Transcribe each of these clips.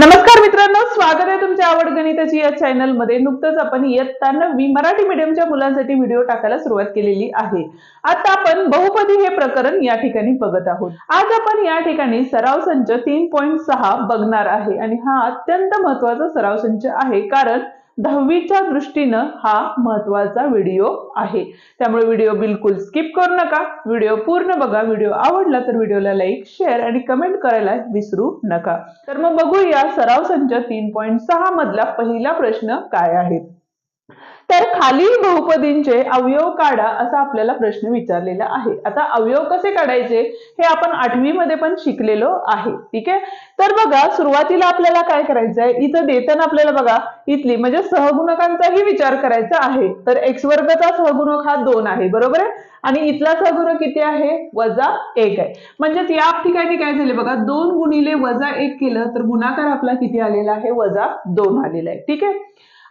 नमस्कार मित्रांनो स्वागत आहे तुमच्या आवड गणिताची या चॅनलमध्ये. नुकतंच आपण इयत्ता नववी मराठी मीडियमच्या मुलांसाठी व्हिडिओ टाकायला सुरुवात केलेली आहे. आता आपण बहुपदी हे प्रकरण या ठिकाणी बघत आहोत. आज आपण या ठिकाणी सराव संच तीन पॉईंट सहा बघणार आहे. आणि हा अत्यंत महत्त्वाचा सराव संच आहे. कारण दहावीच्या दृष्टीनं हा महत्त्वाचा व्हिडिओ आहे. त्यामुळे व्हिडिओ बिलकुल स्किप करू नका. व्हिडिओ पूर्ण बघा. व्हिडिओ आवडला तर व्हिडिओला लाईक शेअर आणि कमेंट करायला विसरू नका. तर मग बघूया सराव संच तीन पॉईंट सहा मधला पहिला प्रश्न काय आहे? तर खालील बहुपदींचे अवयव काढा असा आपल्याला प्रश्न विचारलेला आहे. आता अवयव कसे काढायचे हे आपण आठवी मध्ये पण शिकलेलो आहे. ठीक आहे? तर बघा सुरुवातीला आपल्याला काय करायचं आहे इथं देताना आपल्याला बघा इथली म्हणजे सहगुणकांचाही विचार करायचा आहे. तर एक्स वर्गचा सहगुणक हा दोन आहे बरोबर आहे? आणि इथला सहगुणक किती आहे? वजा एक आहे. म्हणजेच या ठिकाणी काय झाले बघा दोन गुणिले वजा एक केलं तर गुणाकार आपला किती आलेला आहे? वजा दोन आलेला आहे. ठीक आहे?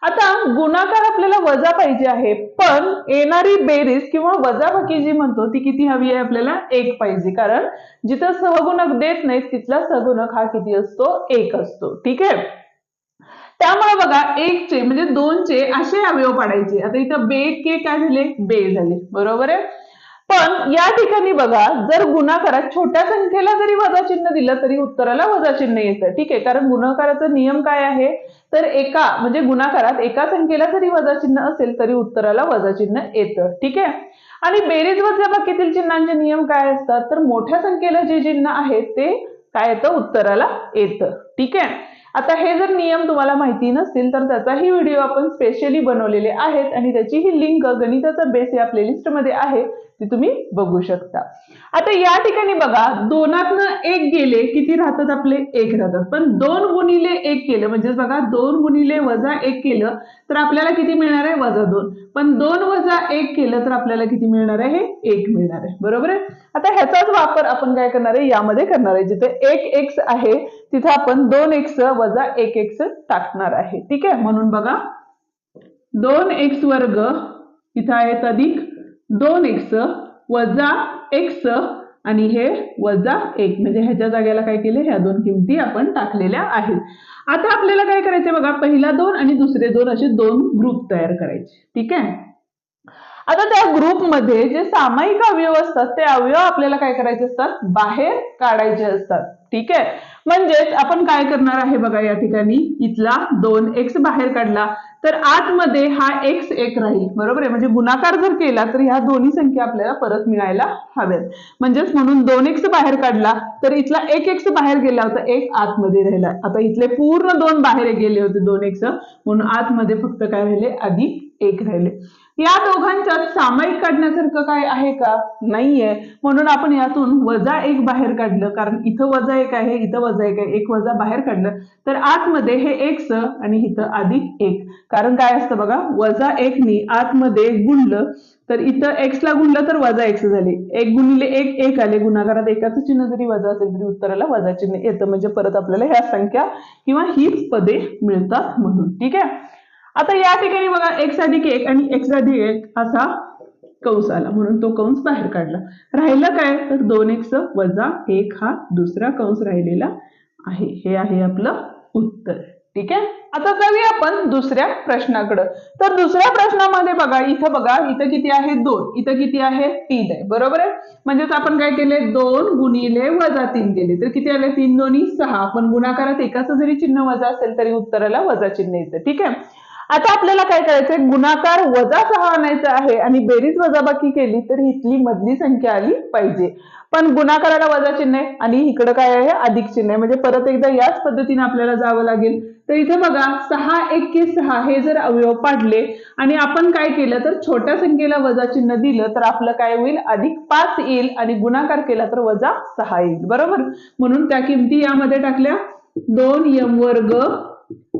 आता गुणाकार आपल्याला वजा पाहिजे आहे पण येणारी बेरीज किंवा वजाबाकी जी म्हणतो ती किती हवी आहे आपल्याला? एक पाहिजे. कारण जिथं सहगुणक देत नाहीत तिथला सहगुणक हा किती असतो? एक असतो. ठीक आहे? त्यामुळे बघा एकचे म्हणजे दोनचे असे अवयव पाडायचे. आता इथं बे के काय झाले? बे झाले. बरोबर आहे? पण या ठिकाणी बघा जर गुणाकारात छोट्या संख्येला जरी वजा चिन्ह दिलं तरी उत्तराला वजा चिन्ह येतं. ठीक आहे कारण गुणाकाराचा नियम काय आहे? तर एका म्हणजे गुणाकारात एका संख्येला जरी वजा चिन्ह असेल तरी उत्तराला वजा चिन्ह येतं. ठीक आहे? आणि बेरीज वजाबाकीतील चिन्हांचे नियम काय असतात? तर मोठ्या संख्येला जे चिन्ह आहे ते काय येतं? उत्तराला येतं. ठीक आहे? आता हे जर नियम तुम्हाला माहिती नसतील तर त्याचाही व्हिडिओ आपण स्पेशली बनवलेले आहेत आणि त्याची ही लिंक गणिताचा बेस या प्लेलिस्टमध्ये आहे. ती तुम्ही बघू शकता. आता या ठिकाणी बघा दोनातनं एक गेले किती राहतात आपले? एक राहतात. पण दोन गुणिले एक केलं म्हणजे बघा दोन गुणिले वजा एक केलं तर आपल्याला किती मिळणार आहे? वजा दोन. पण दोन वजा एक केलं तर आपल्याला किती मिळणार आहे? हे एक मिळणार आहे. बरोबर आहे? आता ह्याचाच वापर आपण काय करणार आहे? यामध्ये करणार आहे. जिथे एक एक्स आहे तिथे आपण दोन एक्स वजा एक एक्स टाकणार आहे. ठीक आहे? म्हणून बघा दोन एक्स वर्ग इथं आहेत अधिक दोन एक्स वजा एक्स आणि हे वजा एक. म्हणजे ह्याच्या जागेला काय केले? ह्या दोन किमती आपण टाकलेल्या आहेत. आता आपल्याला काय करायचे बघा? पहिला दोन आणि दुसरे दोन असे दोन ग्रुप तयार करायचे. ठीक आहे? आता त्या ग्रुपमध्ये जे सामायिक अवयव असतात ते अवयव आपल्याला काय करायचे असतात? बाहेर काढायचे असतात. ठीक आहे? म्हणजेच आपण काय करणार आहे बघा या ठिकाणी? इथला दोन एक्स बाहेर काढला. तर आतमध्ये हा एक्स एक राहील बरोबर आहे? म्हणजे गुणाकार जर केला तर ह्या दोन्ही संख्या आपल्याला परत मिळायला हव्यात. म्हणजेच म्हणून दोन एक्स बाहेर काढला तर इथला एक एक्स बाहेर गेला होता एक आतमध्ये राहिला. आता इथले पूर्ण दोन बाहेर गेले होते दोन एक्स म्हणून आतमध्ये फक्त काय राहिले? अधिक एक राहिले. या दोघांच्यात सामायिक काढण्यासारखं काय आहे का? नाहीये. म्हणून आपण यातून वजा एक बाहेर काढलं कारण इथं वजा एक आहे इथं वजा एक आहे एक वजा बाहेर काढलं. तर आतमध्ये हे एक्स आणि इथं अधिक एक. कारण काय असतं बघा वजा एकनी आतमध्ये गुणलं तर इथं एक्सला गुणलं तर वजा एक्स झाले. एक गुणिले एक एक आले गुणाकारात एकाचं चिन्ह जरी वजा असेल तरी उत्तराला वजा चिन्ह येतं. म्हणजे परत आपल्याला ह्या संख्या किंवा हीच पदे मिळतात म्हणून. ठीक आहे? आता या ठिकाणी बघा एक्स अधिक एक आणि एक्स अधिक एक असा कंस आला. म्हणून तो कंस बाहेर काढला. राहिलं काय? तर दोन एक्स वजा एक हा दुसरा कंस राहिलेला आहे. हे आहे आपलं उत्तर. ठीक आहे? आता जाऊया आपण दुसऱ्या प्रश्नाकडं. तर दुसऱ्या प्रश्नामध्ये बघा इथं बघा इथं किती आहे? दोन. इथं किती आहे? तीन आहे. बरोबर आहे? म्हणजेच आपण काय केले? दोन गुणिले वजा तीन केले. तर किती आले? तीन दोन्ही सहा. पण गुणाकारात एकाचं जरी चिन्ह वजा असेल तरी उत्तराला वजा चिन्ह येतं. ठीक आहे? आता आपल्याला काय करायचंय? गुणाकार वजा सहा आणायचा आहे आणि बेरीज वजाबाकी केली तर इथली मधली संख्या आली पाहिजे. पण गुणाकाराला वजा चिन्ह आहे आणि इकडं काय आहे? अधिक चिन्ह आहे. म्हणजे परत एकदा याच पद्धतीने आपल्याला जावं लागेल. तर इथे बघा सहा एक्के सहा हे जर अवयव पाडले आणि आपण काय केलं तर छोट्या संख्येला वजा चिन्ह दिलं तर आपलं काय होईल? अधिक पाच येईल आणि गुणाकार केला तर वजा सहा येईल. बरोबर? म्हणून त्या किमती यामध्ये टाकल्या. दोन यम वर्ग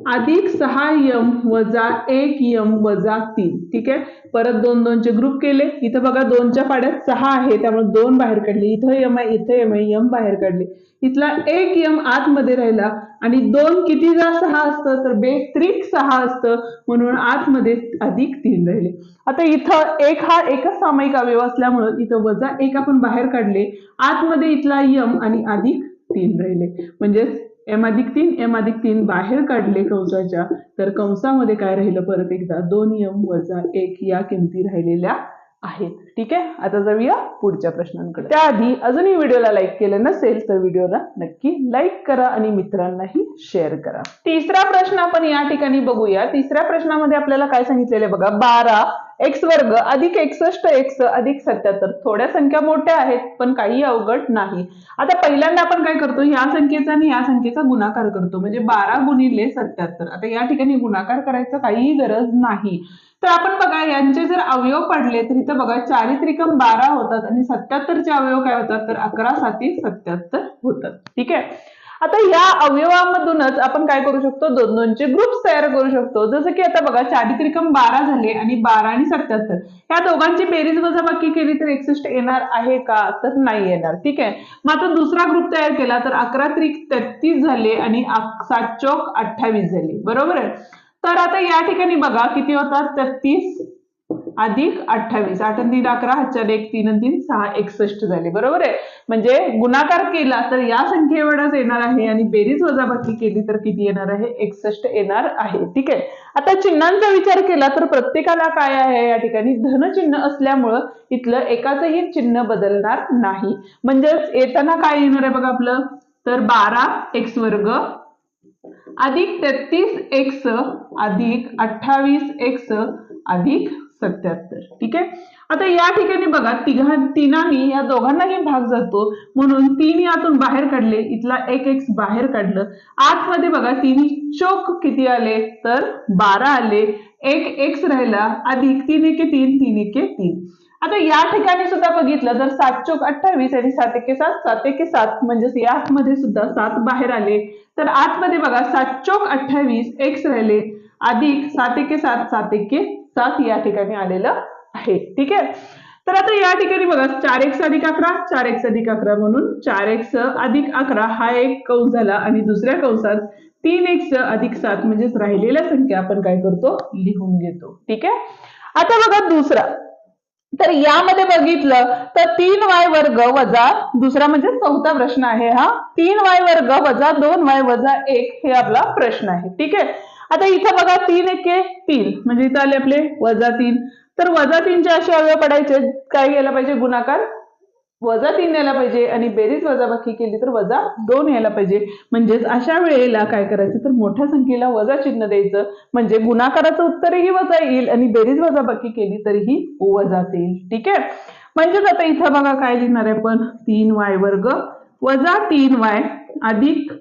अधिक सहा यम वजा एक यम वजा तीन. ठीक आहे? परत दोन दोनचे ग्रुप केले. इथं बघा दोनच्या पाड्यात सहा आहे. त्यामुळे दोन बाहेर काढले. इथं यम आहे इथं यम आहे यम बाहेर काढले. इथला एक यम आतमध्ये राहिला आणि दोन किती जा सहा असतं तर बेत्रिक सहा असतं. म्हणून आतमध्ये अधिक तीन राहिले. आता इथं एक हा एकच सामायिक अवयव असल्यामुळं इथं वजा एक आपण बाहेर काढले. आतमध्ये इथला यम आणि अधिक तीन राहिले. म्हणजे एम अधिक तीन एम अधिक तीन बाहेर काढले कंसाच्या तर कंसामध्ये काय राहिलं परत एकदा? दोन एम वजा एक या किमती राहिलेल्या आहेत. ठीक आहे? आता जाऊया पुढच्या प्रश्नांकडे. त्याआधी अजूनही व्हिडिओला लाईक केलं नसेल तर व्हिडिओला नक्की लाईक करा आणि मित्रांनाही शेअर करा. तिसरा प्रश्न आपण या ठिकाणी बघूया. तिसऱ्या प्रश्नामध्ये आपल्याला काय सांगितलेलं आहे बघा? बारा. एक्स वर्ग अधिक एकसष्ट एक्स अधिक सत्याहत्तर. थोड्या संख्या मोठ्या आहेत पण काही अवघड नाही. आता पहिल्यांदा आपण काय करतो? या संख्येचा आणि या संख्येचा गुणाकार करतो. म्हणजे बारा गुणिले सत्याहत्तर. आता या ठिकाणी गुणाकार करायचं काहीही गरज नाही. तर आपण बघा यांचे जर अवयव पडले तर इथं बघा चारित्रिकम बारा होतात आणि सत्याहत्तरचे अवयव काय होतात? तर अकरा साती सत्याहत्तर होतात. ठीक आहे? आता या अवयवामधूनच आपण काय करू शकतो? दोन दोनचे ग्रुप्स तयार करू शकतो. जसं की आता बघा चारित्रिकम बारा झाले आणि बारा आणि सत्याहत्तर. या दोघांची बेरीज वजाबाकी केली तर एकसष्ट येणार आहे का? तर नाही येणार. ठीक आहे? मग आता दुसरा ग्रुप तयार केला तर अकरा त्रिक तेहतीस झाले आणि सात चौक अठ्ठावीस झाले. बरोबर आहे? तर आता या ठिकाणी बघा किती होतात? तेहतीस अधिक अठ्ठावीस. आठ तीन अकरा हजार एक तीन तीन सहा एकसष्ट झाले. बरोबर आहे? म्हणजे गुणाकार केला तर या संख्येवरच येणार आहे आणि बेरीज वजाबाकी केली तर किती येणार आहे? एकसष्ट येणार आहे. ठीक आहे? आता चिन्हांचा विचार केला तर प्रत्येकाला काय आहे या ठिकाणी? धनचिन्ह असल्यामुळं इथलं एकाचंही चिन्ह बदलणार नाही. म्हणजेच येताना काय येणार आहे बघा आपलं? तर बारा एक्स वर्ग अधिक तेहतीस एक्स अधिक अठ्ठावीस एक्स अधिक सत्याहत्तर. ठीक आहे? आता या ठिकाणी बघा तिघा तिनांनी या दोघांनाही भाग जातो. म्हणून तीन यातून बाहेर काढले. इथला एक एक्स बाहेर काढलं. आतमध्ये बघा तिन्ही चोक किती आले? तर बारा आले. एक एक्स राहिला. अधिक तीन एके तीन तीन एके तीन. आता या ठिकाणी सुद्धा बघितलं तर सात चोक अठ्ठावीस आणि सात एके सात सात एके सात म्हणजेच या आतमध्ये सुद्धा सात बाहेर आले. तर आतमध्ये बघा सात चोक अठ्ठावीस एक्स राहिले. अधिक सात एके सात सात एके सात या ठिकाणी आलेलं आहे. ठीक आहे? तर आता या ठिकाणी बघा चार एक्स अधिक अकरा चार एक्स अधिक अकरा म्हणून चार एक्स अधिक अकरा हा एक कंस झाला आणि दुसऱ्या कौसात तीन एक्स अधिक सात म्हणजेच राहिलेल्या संख्या आपण काय करतो? लिहून घेतो. ठीक आहे? आता बघा दुसरा. तर यामध्ये बघितलं तर तीन वाय वर्ग वजा दुसरा म्हणजे चौथा प्रश्न आहे हा. तीन वाय वर्ग वजा दोन वाय वजा एक हे आपला प्रश्न आहे. ठीक आहे? आता इथं बघा तीन एके तीन. म्हणजे इथं आले आपले वजा तीन. तर वजा तीनचे असे अवयव पडायचे काय यायला पाहिजे? गुणाकार. वजा तीन यायला पाहिजे आणि बेरीज वजाबाकी केली तर वजा दोन यायला पाहिजे. म्हणजेच अशा वेळेला काय करायचं? तर मोठ्या संख्येला वजा चिन्ह द्यायचं. म्हणजे गुणाकाराचं उत्तरही वजा येईल आणि बेरीज वजाबाकी केली तरीही वजाच येईल ठीक आहे? म्हणजेच आता इथं बघा काय लिहिणार आहे पण तीन वाय वर्ग वजा तीन वाय अधिक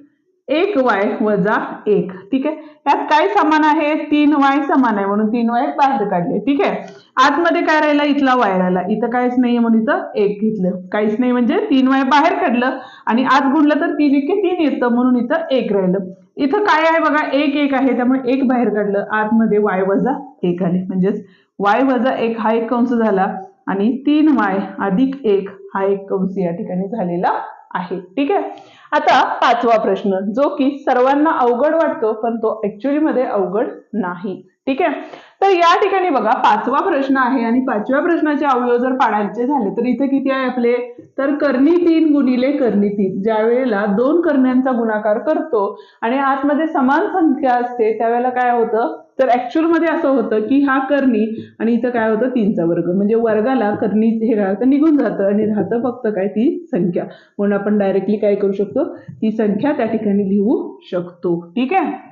एक वाय वजा एक. ठीक आहे? यात काय समान आहे? तीन वाय समान आहे म्हणून तीन वाय बाहेर काढले. ठीक आहे? आतमध्ये काय राहिला? इथला वाय राहिला. इथं काहीच नाहीये म्हणून इथं एक घेतलं. काहीच नाही म्हणजे तीन वाय बाहेर काढलं आणि आत गुणलं तर तीन इतके तीन येतं म्हणून इथं एक राहिलं. इथं काय आहे बघा? एक एक आहे. त्यामुळे एक बाहेर काढलं. आतमध्ये वाय वजा एक आले. म्हणजेच वाय वजा एक हा एक कंस झाला आणि तीन वाय अधिक एक हा एक कंस या ठिकाणी झालेला आहे. ठीक आहे? आता पाचवा प्रश्न जो की सर्वांना अवघड वाटतो पण तो ऍक्च्युअली मध्ये अवघड नाही. ठीक आहे? तर या ठिकाणी बघा पाचवा प्रश्न आहे आणि पाचव्या प्रश्नाचे अवयव जर पाडायचे झाले तर इथे किती आहे आपले? तर कर्णी तीन गुणिले कर्णी तीन. ज्या वेळेला दोन कर्ण्यांचा गुणाकार करतो आणि आतमध्ये समान संख्या असते त्यावेळेला काय होतं? तर ऍक्च्युअलमध्ये असं होतं की हा कर्णी आणि इथं काय होतं? तीनचा वर्ग. म्हणजे वर्गाला कर्णी हे राहतं निघून जातं आणि राहतं फक्त काय? ती संख्या. म्हणून आपण डायरेक्टली काय करू शकतो? ती संख्या त्या ठिकाणी लिहू शकतो. ठीक आहे?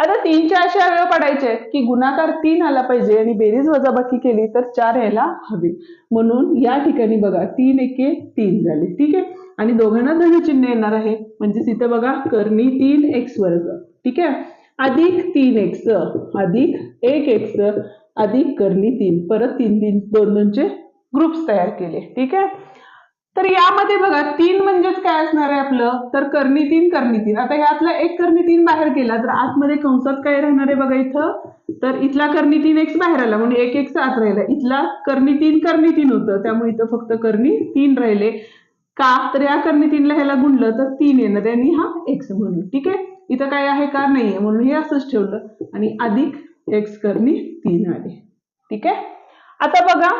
आता तीनचे असे अवयव पडायचे की गुणाकार तीन आला पाहिजे आणि बेरीज वजाबाकी केली तर चार यायला हवी. म्हणून या ठिकाणी बघा तीन एके तीन झाले. ठीक आहे? आणि दोघांना धनचिन्ह येणार आहे. म्हणजे तिथं बघा करणी तीन एक्स वर्ग. ठीक आहे? अधिक तीन एक्स अधिक एक एक्स अधिक करणी तीन. परत तीन तीन दोन दोनचे ग्रुप्स तयार केले. ठीक आहे? तर यामध्ये बघा तीन म्हणजेच काय असणार आहे आपलं? तर कर्णी तीन कर्णी तीन आता यातला एक कर्णी तीन बाहेर गेला तर आतमध्ये कंसात काय राहणार आहे बघा इथं? तर इथला कर्णी तीन एक्स बाहेर आला म्हणून एक एक्स आत राहिला. इथला कर्णी तीन कर्णी तीन होतं. त्यामुळे इथं फक्त कर्णी तीन राहिले. का? तर या कर्णी तीनला ह्याला गुणलं तर तीन येणार आणि हा एक्स म्हणून. ठीक आहे? इथं काय आहे? का नाहीये? म्हणून हे असंच ठेवलं. आणि अधिक एक्स कर्णी तीन आले. ठीक आहे? आता बघा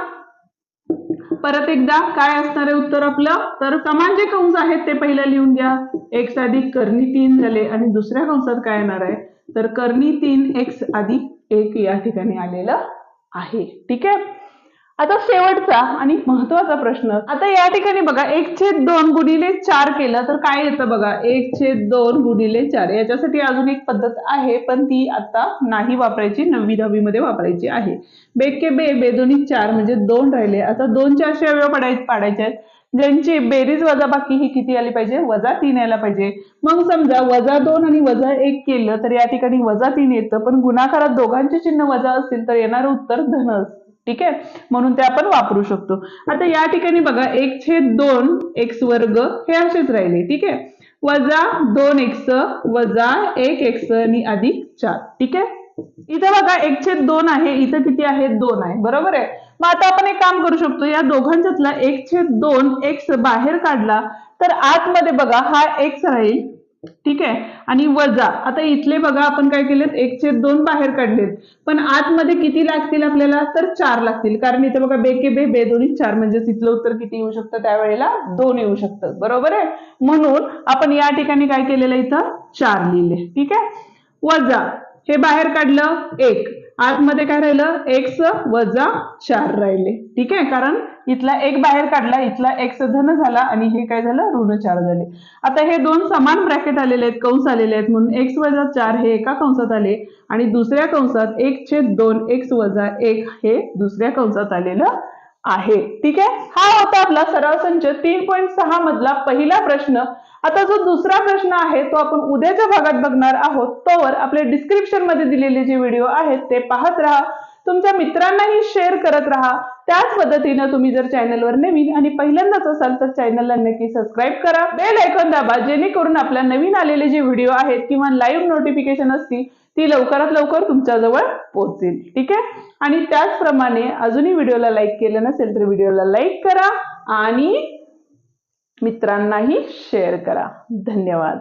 परत एकदा काय असणार आहे उत्तर आपलं? तर समान जे कंस आहेत ते पहिलं लिहून घ्या एक्स अधिक कर्णी तीन झाले आणि दुसऱ्या कंसात काय येणार आहे? तर कर्णी तीन एक्स अधिक एक या ठिकाणी आलेलं आहे. ठीक आहे? आता शेवटचा आणि महत्त्वाचा प्रश्न. आता या ठिकाणी बघा एक छेद दोन गुणिले चार केलं तर काय येतं बघा? एक छेद दोन गुणिले चार. याच्यासाठी अजून एक पद्धत आहे पण ती आता नाही वापरायची नववी दहावी मध्ये वापरायची आहे. बेके बे बेदोनी चार म्हणजे दोन राहिले. आता दोन चारशे अवयव पडाय पाडायचे आहेत. ज्यांची बेरीज वजा बाकी ही किती आली पाहिजे? वजा तीन यायला पाहिजे. मग समजा वजा दोन आणि वजा एक केलं तर या ठिकाणी वजा तीन येतं पण गुणाकारात दोघांचे चिन्ह वजा असतील तर येणारं उत्तर धन असतं. ठीक आहे? म्हणून ते आपण वापरू शकतो. आता या ठिकाणी बघा एक छेद दोन एक्स वर्ग हे असेच राहिले ठीक आहे? वजा दोन एक्स वजा एक एक्स आणि अधिक चार ठीक आहे? इथं बघा एक छेद दोन आहे इथं किती आहे? दोन आहे बरोबर आहे? मग आता आपण एक काम करू शकतो या दोघांच्यातला एक छेद दोन एक्स बाहेर काढला तर आतमध्ये बघा हा एक्स राहील ठीक आहे? आणि वजा. आता इथले बघा आपण काय केलेत? एक छेद दोन बाहेर काढलेत. पण आतमध्ये किती लागतील आपल्याला? तर चार लागतील. कारण इथे बघा बे के बे बे दोन्ही चार. म्हणजे तिथलं उत्तर किती येऊ शकतं? त्यावेळेला दोन येऊ शकतं. बरोबर आहे? म्हणून आपण या ठिकाणी काय केलेलं इथं? चार लिहिले. ठीक आहे? वजा. हे बाहेर काढलं एक. आतमध्ये काय राहिलं? एक्स वजा चार राहिले. ठीक आहे? कारण इथला एक बाहेर काढला इथला एक धन झाला आणि हे काय झालं? ऋण चार झाले. आता हे दोन समान ब्रॅकेट आलेले आहेत कंस आलेले आहेत म्हणून एक्स वजा चार हे एका कंसात आले आणि दुसऱ्या कंसात एक छेद दोन एक्स वजा एक हे दुसऱ्या कंसात आलेलं आहे. ठीक आहे? हा होता आपला सराव संच. तीन पॉईंट सहा मधला पहिला प्रश्न. आता जो दुसरा प्रश्न आहे तो आपण उद्याच्या भागात बघणार आहोत. तोवर आपले डिस्क्रिप्शनमध्ये दिलेले जे व्हिडिओ आहेत ते पाहत राहा. तुमच्या मित्रांनाही शेअर करत राहा. त्याच पद्धतीनं तुम्ही जर चॅनलवर नवीन आणि पहिल्यांदाच असाल तर चॅनलला नक्की सबस्क्राईब करा. बेल ऐकून दाबा जेणेकरून आपल्या नवीन आलेले जे व्हिडिओ आहेत किंवा लाईव्ह नोटिफिकेशन असतील ती लवकरात लवकर तुमच्याजवळ पोहोचेल. ठीक आहे? आणि त्याचप्रमाणे अजूनही व्हिडिओला लाईक केलं नसेल तर व्हिडिओला लाईक करा आणि मित्रांनाही शेअर करा. धन्यवाद.